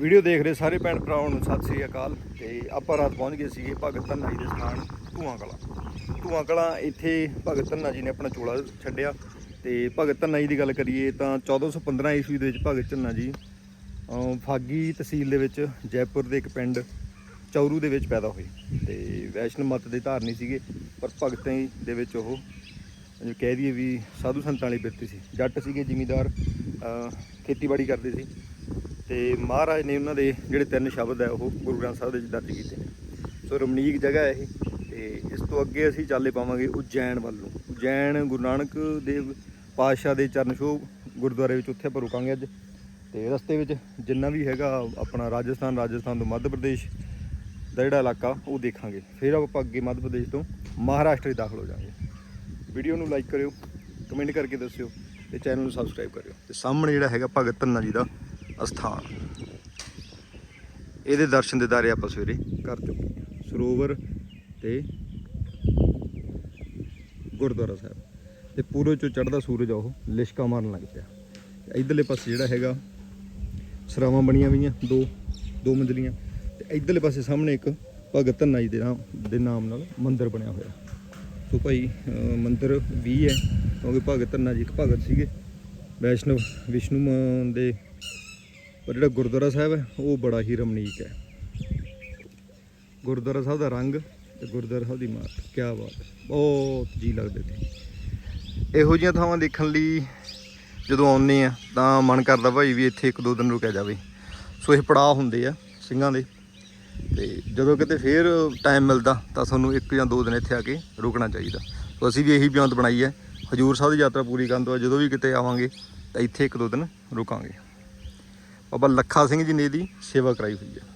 Video ਦੇਖ ਰਹੇ ਸਾਰੇ ਭੈਣ ਭਰਾਵਾਂ ਨੂੰ ਸਤਿ ਸ੍ਰੀ ਅਕਾਲ ਤੇ ਆਪਾਂ ਰਾਤ ਪਹੁੰਚ ਗਏ ਸੀਗੇ ਭਗਤ ਧੰਨਾ ਜੀ ਦੇ ਸਥਾਨ ਧੂਆਂ ਕਲਾਂ ਧੂਆਂ ਕਲਾਂ ਇੱਥੇ ਭਗਤ ਧੰਨਾ ਜੀ ਨੇ ਆਪਣਾ ਚੋਲਾ ਛੱਡਿਆ ਤੇ ਭਗਤ ਧੰਨਾ ਜੀ ਦੀ ਗੱਲ ਕਰੀਏ ਤਾਂ 1415 ਈਸਵੀ ਦੇ ਵਿੱਚ ਭਗਤ ਧੰਨਾ ਜੀ ਫਾਗੀ ਤਹਿਸੀਲ ਦੇ ਵਿੱਚ ਜੈਪੁਰ ਦੇ ਇੱਕ ਪਿੰਡ ਚੌਰੂ ਦੇ ਵਿੱਚ ਪੈਦਾ ਹੋਏ ਤੇ ਵੈਸ਼ਨਵ ਮਤ ਦੇ ਧਾਰਨੀ ਸੀਗੇ ਪਰ ਭਗਤਾਂ ਦੇ ਵਿੱਚ ਉਹ, ਜੋ ਕਹਿ ਦਈਏ ਵੀ ਸਾਧੂ ਸੰਤਾਂ ਵਾਲੀ ਬਿਰਤੀ ਸੀ। ਜੱਟ ਸੀਗੇ ਜ਼ਿਮੀਦਾਰ ਖੇਤੀਬਾੜੀ ਕਰਦੇ ਸੀ। ਤੇ ਮਹਾਰਾਜ ਨੇ ਉਹਨਾਂ ਦੇ ਜਿਹੜੇ ਤਿੰਨ ਸ਼ਬਦ ਹੈ ਉਹ ਗੁਰੂ ਗ੍ਰੰਥ ਸਾਹਿਬ ਦੇ ਵਿੱਚ ਦਰਜ ਕੀਤੇ ਨੇ। ਸੋ ਰਮਣੀਕ ਜਗ੍ਹਾ ਹੈ ਇਹ ਤੇ ਇਸ ਤੋਂ ਅੱਗੇ ਅਸੀਂ ਚੱਲੇ ਪਾਵਾਂਗੇ ਉਜੈਨ ਵੱਲ ਨੂੰ। ਉਜੈਨ ਗੁਰੂ ਨਾਨਕ ਦੇਵ ਪਾਤਸ਼ਾਹ ਦੇ ਚਰਨ ਛੋਹ ਗੁਰਦੁਆਰੇ ਵਿੱਚ ਉੱਥੇ ਆਪਾਂ ਰੁਕਾਂਗੇ ਅੱਜ। ਤੇ ਰਸਤੇ ਵਿੱਚ ਜਿੰਨਾ ਵੀ ਹੈਗਾ, ਆਪਣਾ ਰਾਜਸਥਾਨ ਰਾਜਸਥਾਨ ਤੋਂ ਮੱਧ ਪ੍ਰਦੇਸ਼ ਦਾ ਜਿਹੜਾ ਇਲਾਕਾ, ਉਹ ਦੇਖਾਂਗੇ। ਫਿਰ ਆਪਾਂ ਅੱਗੇ ਮੱਧ ਪ੍ਰਦੇਸ਼ ਤੋਂ ਮਹਾਰਾਸ਼ਟਰ 'ਚ ਦਾਖਲ ਹੋ ਜਾਵਾਂਗੇ। ਵੀਡੀਓ ਨੂੰ ਲਾਈਕ ਕਰਿਓ, ਕਮੈਂਟ ਕਰਕੇ ਦੱਸਿਓ ਤੇ ਚੈਨਲ ਨੂੰ ਸਬਸਕ੍ਰਾਈਬ ਕਰਿਓ। ਤੇ ਸਾਹਮਣੇ ਜਿਹੜਾ ਹੈਗਾ ਭਗਤ ਧੰਨਾ ਜੀ ਦਾ ਅਸਥਾਨ। ਇਹਦੇ ਦਰਸ਼ਨ ਦਿਦਾਰੇ ਆਪਾਂ ਸਵੇਰੇ ਕਰ ਚੁੱਕੇ ਹਾਂ। ਸਰੋਵਰ ਤੇ ਗੁਰਦੁਆਰਾ ਸਾਹਿਬ। ਤੇ ਪੂਰਬ ਚੋਂ ਚੜ੍ਹਦਾ ਸੂਰਜ ਆ ਉਹ, ਲਿਸ਼ਕਾ ਮਾਰਨ ਲੱਗ ਪਿਆ। ਤੇ ਇਧਰਲੇ ਪਾਸੇ ਜਿਹੜਾ ਹੈਗਾ, ਸਰਾਵਾਂ ਬਣੀਆਂ ਹੋਈਆਂ, ਦੋ ਦੋ ਮੰਜ਼ਲੀਆਂ। ਤੇ ਇਧਰਲੇ ਪਾਸੇ ਸਾਹਮਣੇ ਇੱਕ ਭਗਤ ਧੰਨਾ ਜੀ ਦੇ ਨਾਮ ਦੇ ਨਾਮ ਨਾਲ ਮੰਦਿਰ ਬਣਿਆ ਹੋਇਆ। ਸੋ ਭਾਈ, ਅਹ, ਮੰਦਿਰ ਵੀ ਹੈ, ਕਿਉਂਕਿ ਭਗਤ ਧੰਨਾ ਜੀ ਇੱਕ ਭਗਤ ਸੀਗੇ। ਵੈਸ਼ਨਵ, ਵਿਸ਼ਨੂੰ ਦੇ ਪਰ ਜਿਹੜਾ ਗੁਰਦੁਆਰਾ ਸਾਹਿਬ ਹੈ, ਉਹ ਬੜਾ ਹੀ ਰਮਣੀਕ ਹੈ। ਗੁਰਦੁਆਰਾ ਸਾਹਿਬ ਦਾ ਰੰਗ ਤੇ ਗੁਰਦੁਆਰਾ ਸਾਹਿਬ ਦੀ ਮਾਤ ਕੀ ਬਾਤ ਬਹੁਤ ਜੀ ਲੱਗਦੇ ਤੇ ਇਹੋ ਜਿਹੀਆਂ ਥਾਵਾਂ ਦੇਖਣ ਲਈ ਜਦੋਂ ਆਉਂਦੇ ਆ ਤਾਂ ਮਨ ਕਰਦਾ ਭਾਈ ਵੀ ਇੱਥੇ ਇੱਕ ਦੋ ਦਿਨ ਰੁਕਿਆ ਜਾਵੇ। ਸੋ ਇਹ ਪੜਾਅ ਹੁੰਦੇ ਆ ਸਿੰਘਾਂ ਦੇ। ਤੇ ਜਦੋਂ ਕਿਤੇ ਫੇਰ ਟਾਈਮ ਮਿਲਦਾ, ਤਾਂ ਤੁਹਾਨੂੰ ਇੱਕ ਜਾਂ ਦੋ ਦਿਨ ਇੱਥੇ ਆ ਕੇ ਰੁਕਣਾ ਚਾਹੀਦਾ। ਸੋ ਅਸੀਂ ਵੀ ਇਹੀ ਬਿਆੰਤ ਬਣਾਈ ਹੈ। ਹਜੂਰ ਸਾਹਿਬ ਦੀ ਯਾਤਰਾ ਪੂਰੀ ਕਰਨ ਤੋਂ ਬਾਅਦ ਜਦੋਂ ਵੀ ਕਿਤੇ ਆਵਾਂਗੇ, ਤਾਂ ਇੱਥੇ ਇੱਕ ਦੋ ਦਿਨ ਰੁਕਾਂਗੇ। ਬਾਬਾ ਲੱਖਾ ਸਿੰਘ ਜੀ ਨੇ ਇਹਦੀ ਸੇਵਾ ਕਰਾਈ ਹੋਈ ਹੈ।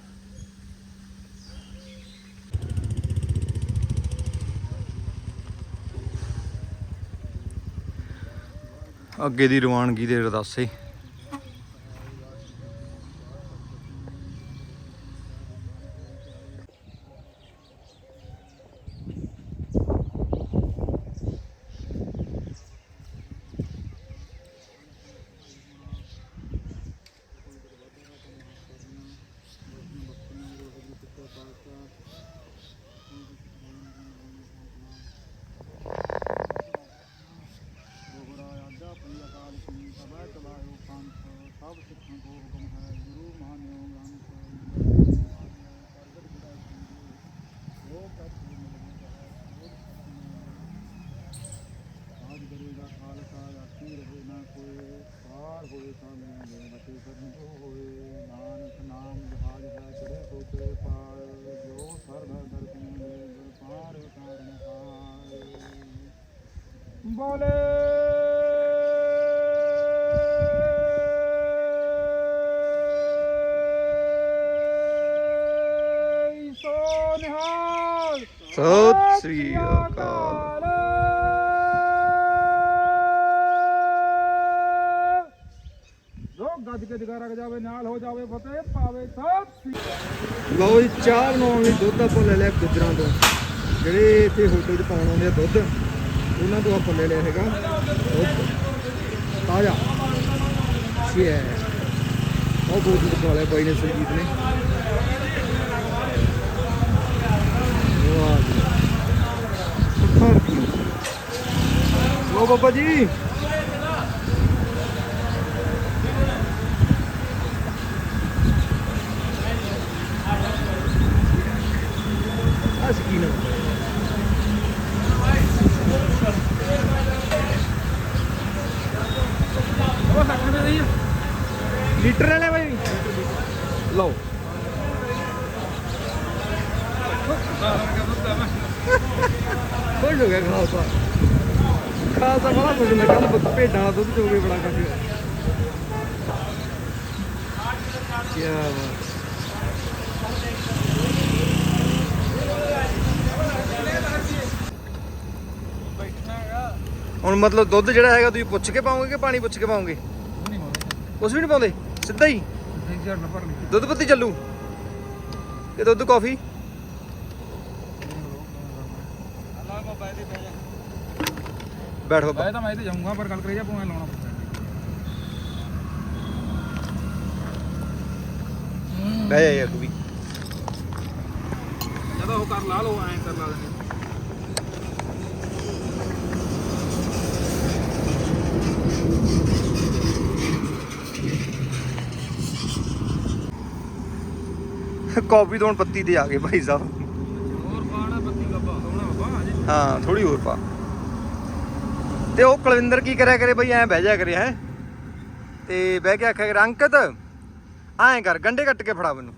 ਅੱਗੇ ਦੀ ਰਵਾਨਗੀ ਦੇ ਰਦਾਸੇ ਸਭ ਸਿੱਖਾਂ ਕੋ ਹੁਕਮ ਹੈ ਗੁਰੂ ਮਾਨਿਓ ਗ੍ਰੰਥ ਉਹ ਕੱਟ ਆਜ ਕਰੇਗਾ ਖਾਲਸਾ ਆਖੀ ਰਹੇ ਨਾ ਕੋਈ ਪਾਰ ਹੋਏ ਸਾਵੇਂ ਦੇ ਬਤੇ ਕਰਨ ਕੋ ਹੋਏ ਨਾਨਕ ਨਾਮ ਜਹਾਜ ਹੈ ਚੜੇ ਕੋ ਤੇ ਪਾਰ ਜੋ ਸਰਦਾ ਦਰਸ਼ਨ ਦੇ ਗੁਰ ਪਾਰ ਕਾਰਨ ਹਾਰ ਬੋਲੇ। ਸੋ ਨਿਹਾਲ। ਸਤਿ ਸ੍ਰੀ ਅਕਾਲ। ਜੋ ਗੱਜ ਕੇ ਜਗਾ ਰੱਖ ਜਾਵੇ ਨਾਲ ਹੋ ਜਾਵੇ ਫਤਿਹ ਪਾਵੇ ਸਤਿ ਸ੍ਰੀ ਲਓ ਜੀ ਚਾਹ ਬਣਾਉਣ ਲਈ ਦੁੱਧ ਆਪਾਂ ਲੈ ਲਿਆ ਗੁਜਰਾਂ ਤੋਂ। ਜਿਹੜੇ ਇੱਥੇ ਹੋਟਲ 'ਚ ਪਾਉਣ ਆਉਂਦੇ ਆ ਦੁੱਧ ਉਹਨਾਂ ਤੋਂ ਆਪਾਂ ਲੈ ਲਿਆ ਹੈਗਾ। ਦੁੱਧ ਤਾਜ਼ਾ। ਸੀ ਹੈ। ਉਹ ਬੋਤਲ ਚ ਲਿਆ ਬਾਈ ਨੇ ਸਰਜੀਤ ਨੇ। ਵਾਹ ਜੀ। ਸੁਖਰ ਕੀ। ਲੋ ਬਾਬਾ ਜੀ। ਆ ਸਕੀਨ ਉਹ ਸੱਖਣ ਦੇ ਨਹੀਂ ਲੀਟਰ ਵਾਲੇ ਬਾਈ। ਲਓ। ਖੁਸ਼ ਹੋ ਗਿਆ ਖਾਲਸਾ। ਖਾਲਸਾ ਬੜਾ ਖੁਸ਼ ਹੁੰਦਾ ਕੱਲ ਭੇਡਾਂ ਦਾ ਦੁੱਧ ਚੋਗੇ ਬੜਾ ਹੋਇਆ। ਕੀ ਬਾਤ। ਹੁਣ ਮਤਲਬ ਦੁੱਧ ਜਿਹੜਾ ਹੈਗਾ ਤੁਸੀਂ ਪੁੱਛ ਕੇ ਪਾਓਗੇ ਕਿ ਪਾਣੀ ਪੁੱਛ ਕੇ ਹੋਣਾ ਕੁਛ ਵੀ ਨਹੀਂ ਪਾਉਂਦੇ? ਸਿੱਧਾ ਹੀ। ਦੁੱਧ ਪੱਤੀ ਚੱਲੂ। ਤੇ ਦੁੱਧ ਕਾਫੀ? ਬੈਠ ਮੈਂ ਤਾਂ ਮੈਂ ਇੱਥੇ ਜਾਊਂਗਾ ਪਰ ਗੱਲ ਕਰੀ ਜਾ ਪੂਆ ਲਾਉਣਾ ਬਹਿ ਜਾ ਤੂੰ ਵੀ। ਜਦੋਂ ਉਹ ਕਰ ਲਾ ਲੋ ਐਂ ਕਰ ਲਾ ਦੇਣੇ ਕਾਫੀ ਤੋਂ ਹੁਣ ਪੱਤੀ ਤੇ ਆ ਗਏ ਭਾਈ ਸਾਹਿਬ। ਹੋਰ ਪਾਣਾ ਬੱਤੀ ਗੱਬਾ ਹੋਣਾ ਬਾਬਾ ਅਜੇ ਹਾਂ ਥੋੜੀ ਹੋਰ ਪਾ। ਤੇ ਉਹ ਕੁਲਵਿੰਦਰ ਕੀ ਕਰਿਆ ਕਰੇ ਬਈ ਐਂ ਬਹਿ ਜਾ ਕਰੇ ਹੈ। ਤੇ ਬਹਿ ਕੇ ਆਖਿਆ ਕਰ ਅੰਕਤ ਐਂ ਕਰ ਗੰਡੇ ਕੱਟ ਕੇ ਫੜਾ ਮੈਨੂੰ।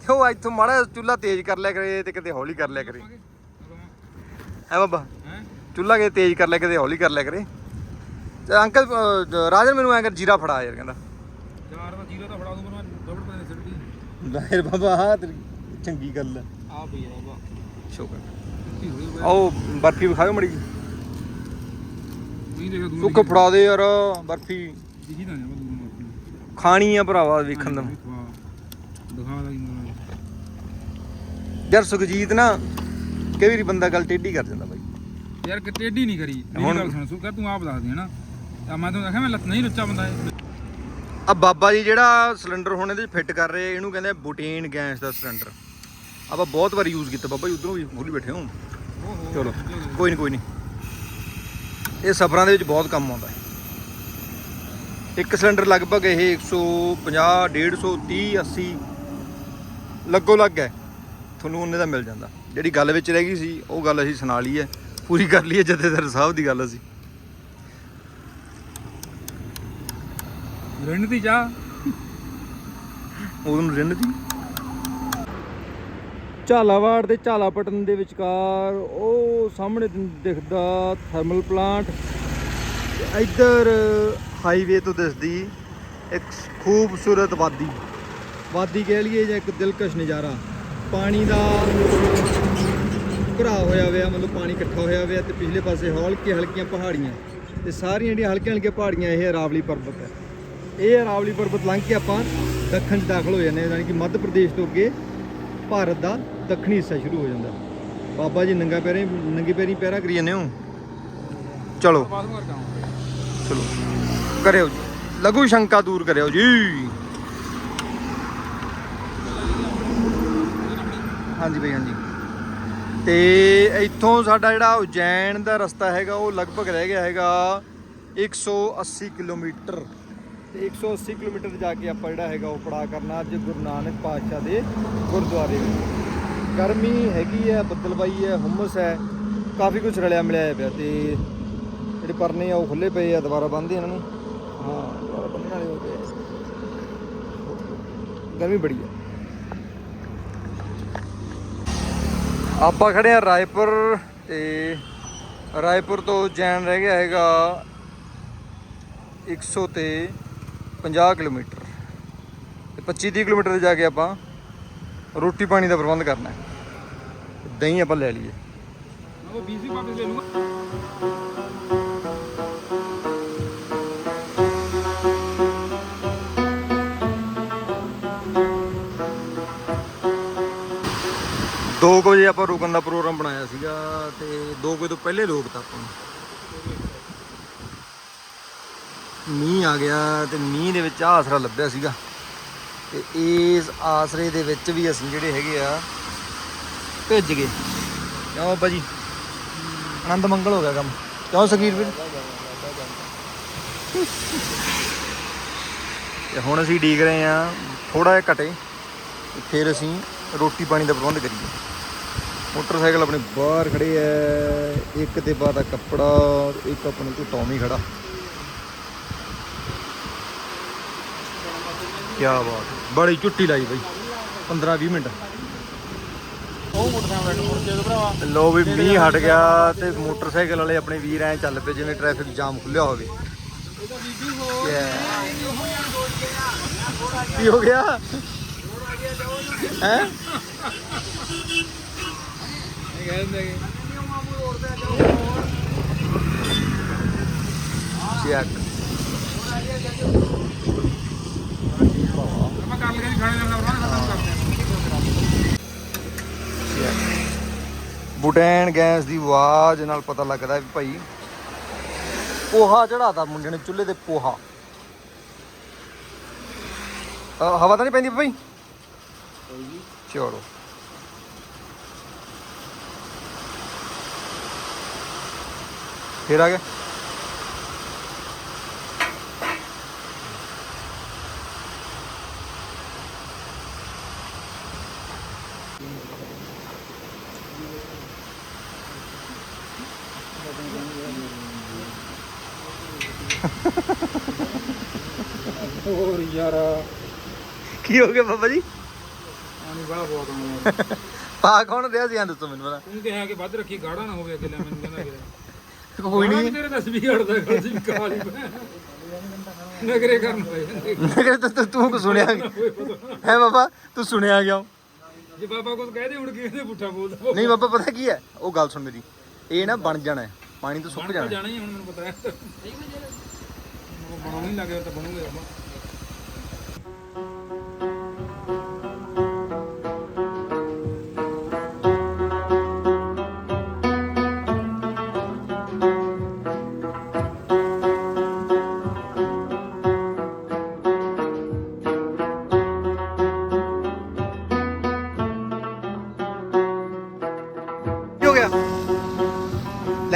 ਤੇ ਉਹ ਇੱਥੋਂ ਮਾੜਾ ਚੁੱਲਾ ਤੇਜ਼ ਕਰ ਲਿਆ ਕਰੇ ਤੇ ਕਿਤੇ ਹੌਲੀ ਕਰ ਲਿਆ ਕਰੇ। ਹੈ ਬਾਬਾ? ਹੈ? ਚੁੱਲਾ ਕਿਤੇ ਤੇਜ਼ ਕਰ ਲਿਆ ਕਿਤੇ ਹੌਲੀ ਕਰ ਲਿਆ ਕਰੇ। ਤੇ ਅੰਕਲ ਅਹ, ਰਾਜਨ ਮੈਨੂੰ ਐਂ ਕਰ ਜੀਰਾ ਫੜਾ ਯਾਰ ਕਹਿੰਦਾ ਚਾਰ ਦਾ ਜੀਰੋ ਤਾਂ ਫੜਾ ਦੂੰ ਮੈਂ ਡਬਲ ਪੈਸੇ ਲਾਹਿਰ ਬਾਬਾ ਹਾਂ ਤੇਰੀ ਚੰਗੀ ਗੱਲ ਹੈ ਆ ਪਈ ਆ ਬਾਬਾ। ਸ਼ੁਕਰ। ਕੀ ਹੋਈ ਹੋਇਆ ਆਓ ਬਰਫੀ ਵਿਖਾਓ ਮੜੀ ਨਹੀਂ ਦੇਖਿਆ ਦੂਰ ਤੂੰ ਫੜਾ ਦੇ ਯਾਰ ਬਰਫੀ। ਦਿਖੀ ਤਾਂ ਨਹੀਂ ਦੂਰ ਨੂੰ ਖਾਣੀ ਆ ਭਰਾਵਾ ਵੇਖਣ ਦਾ। ਦਿਖਾ ਦਾ ਇੰਨਾ ਯਾਰ ਸੁਖਜੀਤ ਨਾ ਕਈ ਵਾਰੀ ਬੰਦਾ ਗੱਲ ਟੇਢੀ ਕਰ ਜਾਂਦਾ ਬਾਈ। ਯਾਰ ਕਿ ਟੇਢੀ ਨਹੀਂ ਕਰੀ। ਮੇਰੀ ਹੁਣ- ਗੱਲ ਸੁਣ ਸੁ ਕਰ ਤੂੰ ਆਪ ਦੱਸ ਦੇ ਹਨਾ? ਤਾਂ ਮੈਂ ਤੈਨੂੰ ਆਖਿਆ ਮੈਂ ਲੱਤ ਨਹੀਂ ਲੁੱਚਾ ਬੰਦਾ ਇਹ। ਆ ਬਾਬਾ ਜੀ ਜਿਹੜਾ ਸਿਲੰਡਰ ਹੁਣ ਇਹਦੇ ਫਿੱਟ ਕਰ ਰਹੇ ਇਹਨੂੰ ਕਹਿੰਦੇ ਬੁਟੇਨ ਗੈਸ ਦਾ ਸਿਲੰਡਰ। ਆਪਾਂ ਬਹੁਤ ਵਾਰ ਯੂਜ਼ ਕੀਤਾ ਬਾਬਾ ਜੀ, ਉਧਰੋਂ ਵੀ ਖੋਲੀ ਬੈਠੇ ਹੋ ਚਲੋ, ਕੋਈ ਨਹੀਂ ਕੋਈ ਨਹੀਂ ਇਹ ਸਫਰਾਂ ਦੇ ਵਿੱਚ ਬਹੁਤ ਕੰਮ ਆਉਂਦਾ ਹੈ। ਇੱਕ ਸਿਲੰਡਰ ਲਗਭਗ ਇਹ 150 150 30 80 ਲੱਗੋ ਲੱਗ ਹੈ ਤੁਹਾਨੂੰ ਉਹਨੇ ਦਾ ਮਿਲ ਜਾਂਦਾ। ਜਿਹੜੀ ਗੱਲ ਵਿੱਚ ਰਹਿ ਗਈ ਸੀ, ਉਹ ਗੱਲ ਅਸੀਂ ਸੁਣਾ ਲਈ ਹੈ। ਪੂਰੀ ਕਰ ਲਈ ਹੈ ਜਥੇਦਾਰ ਸਾਹਿਬ ਦੀ ਗੱਲ ਅਸੀਂ। ਰਣਤੀ ਜਾ। ਉਦੋਂ ਰਿੰਨ ਦੀ ਝਾਲਾਵਾੜ ਤੇ ਝਾਲਾਪਟਨ ਦੇ ਵਿਚਕਾਰ ਉਹ ਸਾਹਮਣੇ ਦਿਖਦਾ ਥਰਮਲ ਪਲਾਂਟ। ਇੱਧਰ ਹਾਈਵੇ ਤੋਂ ਦਿਸਦੀ ਇੱਕ ਖੂਬਸੂਰਤ ਵਾਦੀ। ਵਾਦੀ ਕਹਿ ਲਈਏ ਜਾਂ ਇੱਕ ਦਿਲਕਸ਼ ਨਜ਼ਾਰਾ। ਪਾਣੀ ਦਾ ਭਰਾ ਹੋਇਆ ਹੋਇਆ, ਮਤਲਬ ਪਾਣੀ ਇਕੱਠਾ ਹੋਇਆ ਹੋਇਆ ਤੇ ਪਿਛਲੇ ਪਾਸੇ ਹੌਲਕੇ ਹਲਕੀਆਂ ਪਹਾੜੀਆਂ। ਤੇ ਸਾਰੀਆਂ ਜਿਹੜੀਆਂ ਹਲਕੀਆਂ ਹਲਕੀਆਂ ਪਹਾੜੀਆਂ, ਇਹ ਰਾਵਲੀ ਪਰਬਤ ਹੈ। ਇਹ ਅਰਾਵਲੀ ਪਰਬਤ ਲੰਘ ਕੇ ਆਪਾਂ ਦੱਖਣ 'ਚ ਦਾਖਲ ਹੋ ਜਾਂਦੇ ਹਾਂ, ਯਾਨੀ ਕਿ ਮੱਧ ਪ੍ਰਦੇਸ਼ ਤੋਂ ਅੱਗੇ ਭਾਰਤ ਦਾ ਦੱਖਣੀ ਹਿੱਸਾ ਸ਼ੁਰੂ ਹੋ ਜਾਂਦਾ। ਬਾਬਾ ਜੀ ਨੰਗਾ ਪੈਰੇ ਨੰਗੇ ਪੈਰੀ ਪੈਰਾ ਕਰੀ ਜਾਂਦੇ ਹੋ? ਚਲੋ। ਚਲੋ। ਕਰਿਓ ਜੀ। ਲਘੂ ਸ਼ੰਕਾ ਦੂਰ ਕਰਿਓ ਜੀ। ਹਾਂਜੀ ਬਈ, ਹਾਂਜੀ। ਤੇ ਇੱਥੋਂ ਸਾਡਾ ਜਿਹੜਾ ਉਜੈਨ ਦਾ ਰਸਤਾ ਹੈਗਾ, ਉਹ ਲਗਭਗ ਰਹਿ ਗਿਆ ਹੈਗਾ 180 ਕਿਲੋਮੀਟਰ। ਤੇ 180 ਕਿਲੋਮੀਟਰ ਜਾ ਕੇ ਆਪਾਂ ਜਿਹੜਾ ਹੈਗਾ ਉਹ ਪੜਾ ਕਰਨਾ ਅੱਜ ਗੁਰੂ ਨਾਨਕ ਪਾਤਸ਼ਾਹ ਦੇ ਗੁਰਦੁਆਰੇ ਵਿੱਚ। ਗਰਮੀ ਹੈਗੀ ਹੈ ਬੱਦਲਬਾਈ ਹੈ, ਹੁਮਸ ਹੈ, ਕਾਫੀ ਕੁਝ ਰਲਿਆ ਮਿਲਿਆ ਹੈ ਪਿਆ ਤੇ ਜਿਹੜੇ ਪਰਨੇ ਆ ਉਹ ਖੁੱਲੇ ਪਏ ਆ, ਦੁਬਾਰਾ ਬੰਨਦੇ ਇਹਨਾਂ ਨੂੰ। ਹਾਂ, ਦੁਬਾਰਾ ਬੰਨਣ ਵਾਲੇ ਹੋ ਗਏ ਗਰਮੀ ਬੜੀ ਆ ਆਪਾਂ ਖੜੇ ਆ ਰਾਏਪੁਰ ਤੇ ਰਾਏਪੁਰ ਤੋਂ ਜੈਨ ਰਹਿ ਗਿਆ ਹੈਗਾ 100 ਤੇ 50 ਕਿਲੋਮੀਟਰ। ਤੇ 25 30 ਕਿਲੋਮੀਟਰ ਜਾ ਕੇ ਆਪਾਂ ਰੋਟੀ ਪਾਣੀ ਦਾ ਪ੍ਰਬੰਧ ਕਰਨਾ ਹੈ। ਦਹੀਂ ਆਪਾਂ ਲੈ ਲਈਏ। ਉਹ 20 ਵੀ ਵਾਪਸ ਲੈ ਲੂੰਗਾ ਦੋ ਕੁ ਵਜੇ ਆਪਾਂ ਰੁਕਣ ਦਾ ਪ੍ਰੋਗਰਾਮ ਬਣਾਇਆ ਸੀਗਾ ਤੇ 2 ਵਜੇ ਤੋਂ ਪਹਿਲੇ ਰੋਕਤਾ ਆਪਾਂ ਨੂੰ ਮੀਂਹ ਆ ਗਿਆ ਤੇ ਮੀਂਹ ਦੇ ਵਿੱਚ ਆਹ ਆਸਰਾ ਲੱਭਿਆ ਸੀਗਾ। ਤੇ ਇਸ ਆਸਰੇ ਦੇ ਵਿੱਚ ਵੀ ਅਸੀਂ ਜਿਹੜੇ ਹੈਗੇ ਆ, ਭਿੱਜ ਗਏ। ਕਿਉਂ ਭਾਜੀ ਆਨੰਦ ਮੰਗਲ ਹੋ ਗਿਆ ਕੰਮ। ਕਿਉਂ ਸਗੀਰ ਵੀਰ? ਤੇ ਹੁਣ ਅਸੀਂ ਡੀਕ ਰਹੇ ਆ ਥੋੜਾ ਜਿਹਾ ਘਟੇ ਫਿਰ ਅਸੀਂ ਰੋਟੀ ਪਾਣੀ ਦਾ ਪ੍ਰਬੰਧ ਕਰੀਏ। ਮੋਟਰਸਾਈਕਲ ਆਪਣੇ ਬਾਹਰ ਖੜੇ ਐ ਇੱਕ ਤੇ ਬਾਅਦ ਦਾ ਕੱਪੜਾ, ਇੱਕ ਆਪਣੇ ਕੋਲ ਟੌਮੀ ਖੜਾ। ਕੀ ਬਾਤ। ਬੜੀ ਝੁੱਟੀ ਲਾਈ ਬਈ। 15 20 ਮਿੰਟ। ਉਹ ਮੋਟਰਸਾਈਕਲ ਮੁੜ ਕੇ ਤੇ ਭਰਾਵਾ। ਲੋ ਵੀ ਮੀਂਹ ਹਟ ਗਿਆ ਤੇ ਮੋਟਰਸਾਈਕਲ ਵਾਲੇ ਆਪਣੇ ਵੀਰ ਐ ਚੱਲ ਪਏ ਜਿਵੇਂ ਟ੍ਰੈਫਿਕ ਜਾਮ ਖੁੱਲਿਆ ਹੋਵੇ. ਕੀ ਹੋ ਗਿਆ? ਹੈ? ਇਹ ਕਹਿੰਦੇ ਕਿ ਚੈੱਕ ਆਪਾਂ ਕਰ ਲਗੇ ਖਾਣੇ ਦਾ ਬਣਾ ਖਤਮ ਕਰਦੇ ਹਾਂ ਬੁਟੈਨ ਗੈਸ ਦੀ ਆਵਾਜ਼ ਨਾਲ ਪਤਾ ਲੱਗਦਾ ਵੀ ਭਾਈ ਪੋਹਾ ਚੜਾਤਾ ਮੁੰਡੇ ਨੇ ਚੁੱਲ੍ਹੇ ਤੇ ਪੋਹਾ। ਹਵਾ ਤਾਂ ਨਹੀਂ ਪੈਂਦੀ ਭਾਈ? ਕੋਈ ਜੀ ਚਲੋ। ਫਿਰ ਆ ਗਿਆ ਯਾਰ। ਕੀ ਹੋ ਗਿਆ ਬਾਬਾ ਜੀ? ਪਾਣੀ ਬੜਾ ਬਹੁਤ ਆਉਂਦਾ ਪਾ ਕੌਣ ਰਿਹਾ ਸੀ ਆਂ ਦੱਸੋ ਮੈਨੂੰ ਪਹਿਲਾਂ ਤੂੰ ਕਿਹਾ ਕਿ ਵੱਧ ਰੱਖੀ ਗਾੜਾ ਨਾ ਹੋਵੇ ਅਕੇਲਾ ਮੈਨੂੰ ਕਹਿੰਦਾ ਕਿ ਕੋਈ ਨਹੀਂ ਤੇਰੇ ਦਸ ਵੀ ਹਟਦਾ ਗੱਲ ਸੀ ਕਾਲੀ ਨਗਰੇ ਕਰਨ ਜਾਂਦੇ। ਨਗਰ ਤੂੰ- ਕੁ ਸੁਣਿਆ? ਹੈ ਬਾਬਾ ਤੂੰ ਸੁਣਿਆ ਕਿਉਂ? ਜੇ ਬਾਬਾ ਕੁਝ ਕਹਦੇ ਹੁਣ ਕਿਹਦੇ ਪੁੱਠਾ ਬੋਲਦਾ ਨਹੀਂ ਬਾਬਾ ਪਤਾ ਕੀ ਹੈ? ਉਹ ਗੱਲ ਸੁਣ ਮੇਰੀ। ਇਹ ਨਾ ਬਣ ਜਾਣਾ ਪਾਣੀ ਤੋਂ ਸੁੱਕ ਜਾਣਾ ਹੈ। ਜਾਣਾ ਹੀ ਹੁਣ ਮੈਨੂੰ ਪਤਾ ਹੈ। ਉਹ ਬਣਾਉਣ ਨਹੀਂ ਲੱਗਿਆ ਤਾਂ ਬਣੂਗੇ ਆਪਾਂ।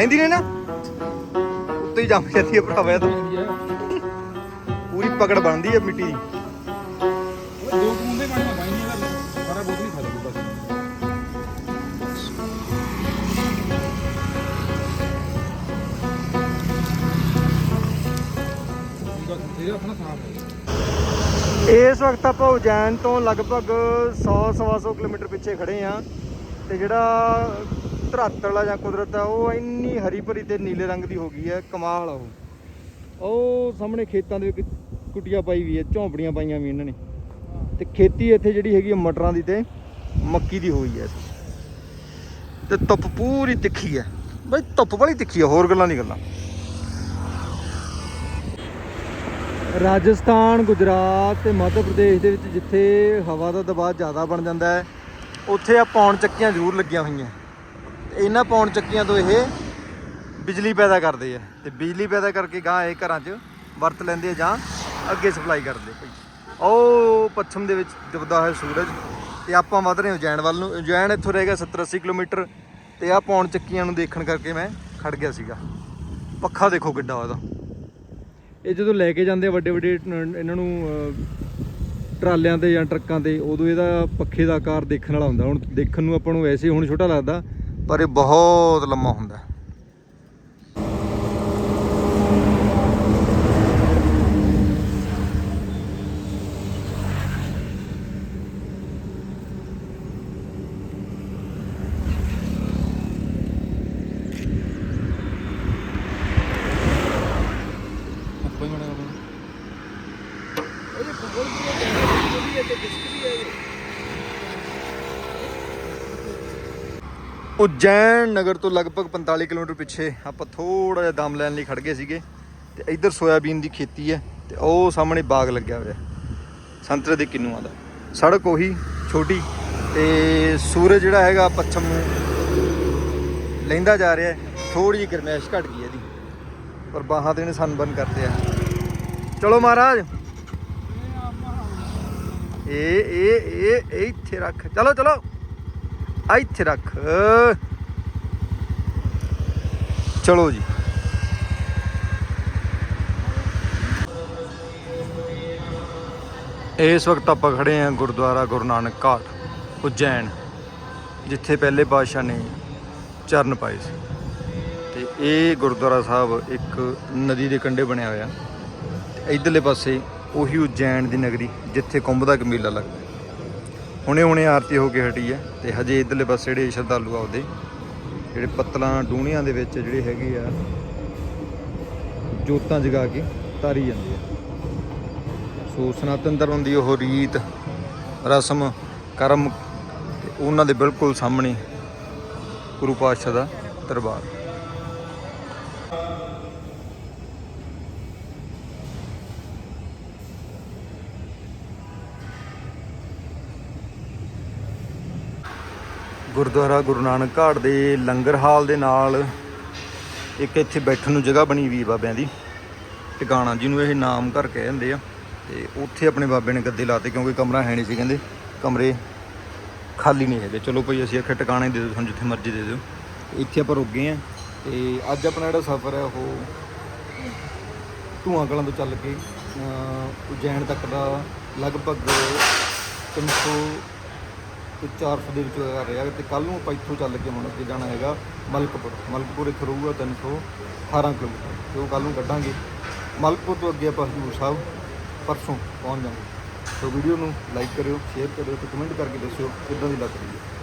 ਲੈਂਦੀ ਨੇ ਨਾ ਉੱਤੇ ਹੀ ਜੰਮ ਜਾਂਦੀ ਹੈ ਭਰਾਵਾ ਇਹ ਤਾਂ। ਪੂਰੀ ਪਕੜ ਬਣਦੀ ਹੈ ਮਿੱਟੀ ਦੀ। ਦੋ ਕੁੰਡੇ ਪਾਣੀ ਮੈਂ ਨਹੀਂ ਇਹਦਾ ਸਾਰਾ ਬੋਤਲ ਹੀ ਖਾ ਲਊਗਾ ਬਸ। ਇਹ ਆਪਣਾ ਸਾਫ਼ ਹੈ। ਇਸ ਵਕਤ ਆਪਾਂ ਉਜੈਨ ਤੋਂ ਲਗਭਗ 100 100 ਕਿਲੋਮੀਟਰ ਪਿੱਛੇ ਖੜੇ ਆ ਤੇ ਜਿਹੜਾ ਧਰਾਤਲ ਆ ਜਾਂ ਕੁਦਰਤ ਆ, ਉਹ ਇੰਨੀ ਹਰੀ ਭਰੀ ਤੇ ਨੀਲੇ ਰੰਗ ਦੀ ਹੋ ਗਈ ਹੈ ਕਮਾਲ ਆ ਉਹ। ਉਹ ਸਾਹਮਣੇ ਖੇਤਾਂ ਦੇ ਵਿੱਚ ਕੁਟੀਆਂ ਪਾਈ ਵੀ ਹੈ ਝੌਂਪੜੀਆਂ ਪਾਈਆਂ ਵੀ ਇਹਨਾਂ ਨੇ। ਤੇ ਖੇਤੀ ਇੱਥੇ ਜਿਹੜੀ ਹੈਗੀ ਆ, ਮਟਰਾਂ ਦੀ ਤੇ ਮੱਕੀ ਦੀ ਹੋਈ ਹੈ ਤੇ ਧੁੱਪ ਪੂਰੀ ਤਿੱਖੀ ਹੈ ਬਈ ਧੁੱਪ ਵਾਲੀ ਤਿੱਖੀ ਹੈ ਹੋਰ ਗੱਲਾਂ ਨਹੀਂ ਗੱਲਾਂ। ਰਾਜਸਥਾਨ, ਗੁਜਰਾਤ ਤੇ ਮੱਧ ਪ੍ਰਦੇਸ਼ ਦੇ ਵਿੱਚ ਜਿੱਥੇ ਹਵਾ ਦਾ ਦਬਾਅ ਜ਼ਿਆਦਾ ਬਣ ਜਾਂਦਾ ਹੈ, ਉੱਥੇ ਆ ਪੌਣ ਚੱਕੀਆਂ ਜ਼ਰੂਰ ਲੱਗੀਆਂ ਹੋਈਆਂ। ਇਹਨਾਂ ਪੌਣ ਚੱਕੀਆਂ ਤੋਂ ਇਹ ਬਿਜਲੀ ਪੈਦਾ ਕਰਦੇ ਆ। ਤੇ ਬਿਜਲੀ ਪੈਦਾ ਕਰਕੇ ਗਾਂ ਇਹ ਘਰਾਂ 'ਚ ਵਰਤ ਲੈਂਦੇ ਆ ਜਾਂ ਅੱਗੇ ਸਪਲਾਈ ਕਰਦੇ ਭਾਈ। ਉਹ ਪੱਛਮ ਦੇ ਵਿੱਚ ਡੁੱਬਦਾ ਹੋਇਆ ਸੂਰਜ ਤੇ ਆਪਾਂ ਵਧ ਰਹੇ ਹਾਂ ਉਜੈਨ ਵੱਲ ਨੂੰ। ਉਜੈਨ ਇੱਥੋਂ ਰਹਿ ਗਿਆ 70 80 ਕਿਲੋਮੀਟਰ ਤੇ ਆ ਪੌਣ ਚੱਕੀਆਂ ਨੂੰ ਦੇਖਣ ਕਰਕੇ ਮੈਂ ਖੜ ਗਿਆ ਸੀਗਾ। ਪੱਖਾ ਦੇਖੋ ਕਿੱਡਾ ਉਹਦਾ। ਇਹ ਜਦੋਂ ਲੈ ਕੇ ਜਾਂਦੇ ਆ ਵੱਡੇ ਵੱਡੇ ਇਹਨਾਂ ਨੂੰ ਟਰਾਲਿਆਂ ਤੇ ਜਾਂ ਟਰੱਕਾਂ ਤੇ, ਉਦੋਂ ਇਹਦਾ ਪੱਖੇ ਦਾ ਆਕਾਰ ਦੇਖਣ ਵਾਲਾ ਹੁੰਦਾ। ਹੁਣ ਦੇਖਣ ਨੂੰ ਆਪਾਂ ਨੂੰ ਵੈਸੇ ਹੁਣ ਛੋਟਾ ਲੱਗਦਾ। ਪਰ ਇਹ ਬਹੁਤ ਲੰਮਾ ਹੁੰਦਾ ਆਪਾਂ ਹੀ ਬਣਾ ਦਾਂਗੇ ਉਹਦੇ ਫੁੱਟਬਾਲ ਦੀ ਵੀ ਹੈ ਤੇ ਡਿਸਕ ਵੀ ਹੈ ਉਜੈਨ ਨਗਰ ਤੋਂ ਲਗਭਗ 45 ਕਿਲੋਮੀਟਰ ਪਿੱਛੇ ਆਪਾਂ ਥੋੜਾ ਜਿਹਾ ਦਮ ਲੈਣ ਲਈ ਖੜ ਗਏ ਸੀਗੇ ਤੇ ਇੱਧਰ ਸੋਇਆਬੀਨ ਦੀ ਖੇਤੀ ਹੈ ਤੇ ਉਹ ਸਾਹਮਣੇ ਬਾਗ ਲੱਗਿਆ ਹੋਇਆ। ਸੰਤਰੇ ਦੇ ਕਿੰਨੂਆਂ ਦਾ। ਸੜਕ ਉਹੀ ਛੋਟੀ ਤੇ ਸੂਰਜ ਜਿਹੜਾ ਹੈਗਾ ਪੱਛਮ ਨੂੰ ਲੈਂਦਾ ਜਾ ਰਿਹਾ ਹੈ। ਥੋੜੀ ਜਿਹੀ ਗਰਮੈਸ਼ ਘਟ ਗਈ ਇਹਦੀ। ਪਰ ਬਾਹਾਂ ਤੇ ਨੇ ਸਨਬਨ ਕਰਦੇ ਆ। ਚਲੋ ਮਹਾਰਾਜ। ਇਹ ਇਹ ਇਹ ਇੱਥੇ ਰੱਖ। ਚਲੋ ਚਲੋ। ਇੱਥੇ ਰੱਖ। ਚਲੋ ਜੀ। ਇਸ ਵਕਤ ਆਪਾਂ ਖੜੇ ਹਾਂ ਗੁਰਦੁਆਰਾ ਗੁਰੂ ਨਾਨਕ ਘਾਟ, ਉਜੈਨ, ਜਿੱਥੇ ਪਹਿਲੇ ਪਾਤਸ਼ਾਹ ਨੇ ਚਰਨ ਪਾਏ ਸੀ। ਤੇ ਇਹ ਗੁਰਦੁਆਰਾ ਸਾਹਿਬ ਇੱਕ ਨਦੀ ਦੇ ਕੰਢੇ ਬਣਿਆ ਹੋਇਆ। ਤੇ ਇਧਰਲੇ ਪਾਸੇ ਉਹੀ ਉਜੈਨ ਦੀ ਨਗਰੀ, ਜਿੱਥੇ ਕੁੰਭ ਦਾ ਇੱਕ ਮੇਲਾ ਲੱਗਦਾ। ਹੁਣੇ ਹੁਣੇ ਆਰਤੀ ਹੋ ਕੇ ਹਟੀ ਹੈ ਤੇ ਹਜੇ ਇਧਰਲੇ ਪਾਸੇ ਜਿਹੜੇ ਸ਼ਰਧਾਲੂ ਆ ਜਿਹੜੇ ਪੱਤਲਾਂ ਡੂਣੀਆਂ ਦੇ ਵਿੱਚ ਜਿਹੜੇ ਹੈਗੇ ਆ, ਜੋਤਾਂ ਜਗਾ ਕੇ ਤਾਰੀ ਜਾਂਦੇ ਆ। ਸੋ ਸਨਾਤਨ ਧਰਮ ਦੀ ਉਹ ਰੀਤ, ਰਸਮ, ਕਰਮ ਉਹਨਾਂ ਦੇ ਬਿਲਕੁਲ ਸਾਹਮਣੇ ਗੁਰੂ ਪਾਤਸ਼ਾਹ ਦਾ ਦਰਬਾਰ। ਗੁਰਦੁਆਰਾ ਗੁਰੂ ਨਾਨਕ ਘਾਟ ਦੇ ਲੰਗਰ ਹਾਲ ਦੇ ਨਾਲ ਇੱਕ ਇੱਥੇ ਬੈਠਣ ਨੂੰ ਜਗ੍ਹਾ ਬਣੀ ਵੀ ਬਾਬਿਆਂ ਦੀ ਟਿਕਾਣਾ ਜਿਹਨੂੰ ਇਹ ਨਾਮ ਘਰ ਕਹਿ ਜਾਂਦੇ ਆ ਤੇ ਉੱਥੇ ਆਪਣੇ ਬਾਬੇ ਨੇ ਗੱਦੇ ਲਾਤੇ ਕਿਉਂਕਿ ਕਮਰਾ ਹੈ ਨਹੀਂ ਸੀ ਕਹਿੰਦੇ, ਕਮਰੇ ਖਾਲੀ ਨਹੀਂ ਹੈਗੇ। ਚਲੋ ਭਾਈ ਅਸੀਂ ਆਖਿਆ ਟਿਕਾਣੇ ਦੇ ਦਿਓ ਤੁਹਾਨੂੰ ਜਿੱਥੇ ਮਰਜ਼ੀ ਦੇ ਦਿਓ। ਇੱਥੇ ਆਪਾਂ ਰੁਕ ਗਏ ਆ ਤੇ ਅੱਜ ਆਪਣਾ ਜਿਹੜਾ ਸਫ਼ਰ ਹੈ ਉਹ ਧੂਆਂ ਕਲਾਂ ਤੋਂ ਚੱਲ ਕੇ ਉਜੈਨ ਤੱਕ ਦਾ ਲਗਭਗ 300 ਤੇ 400 ਦੇ ਵਿੱਚ ਕਰ ਰਿਹਾ ਤੇ ਕੱਲ ਨੂੰ ਆਪਾਂ ਇੱਥੋਂ ਚੱਲ ਕੇ ਹੁਣ ਅੱਗੇ ਜਾਣਾ ਹੈਗਾ ਮਲਕਪੁਰ। ਮਲਕਪੁਰ ਇੱਥੇ ਰਹੂਗਾ 318 ਕਿਲੋਮੀਟਰ ਤੇ ਉਹ ਕੱਲ ਨੂੰ ਕੱਢਾਂਗੇ। ਮਲਕਪੁਰ ਤੋਂ ਅੱਗੇ ਆਪਾਂ ਹਜ਼ੂਰ ਸਾਹਿਬ ਪਰਸੋਂ ਪਹੁੰਚ ਜਾਵਾਂਗੇ। ਸੋ ਵੀਡੀਓ ਨੂੰ ਲਾਈਕ ਕਰਿਓ, ਸ਼ੇਅਰ ਕਰਿਓ ਤੇ ਕਮੈਂਟ ਕਰਕੇ ਦੱਸਿਓ ਕਿੱਦਾਂ ਦੀ ਲੱਗ ਰਹੀ ਹੈ।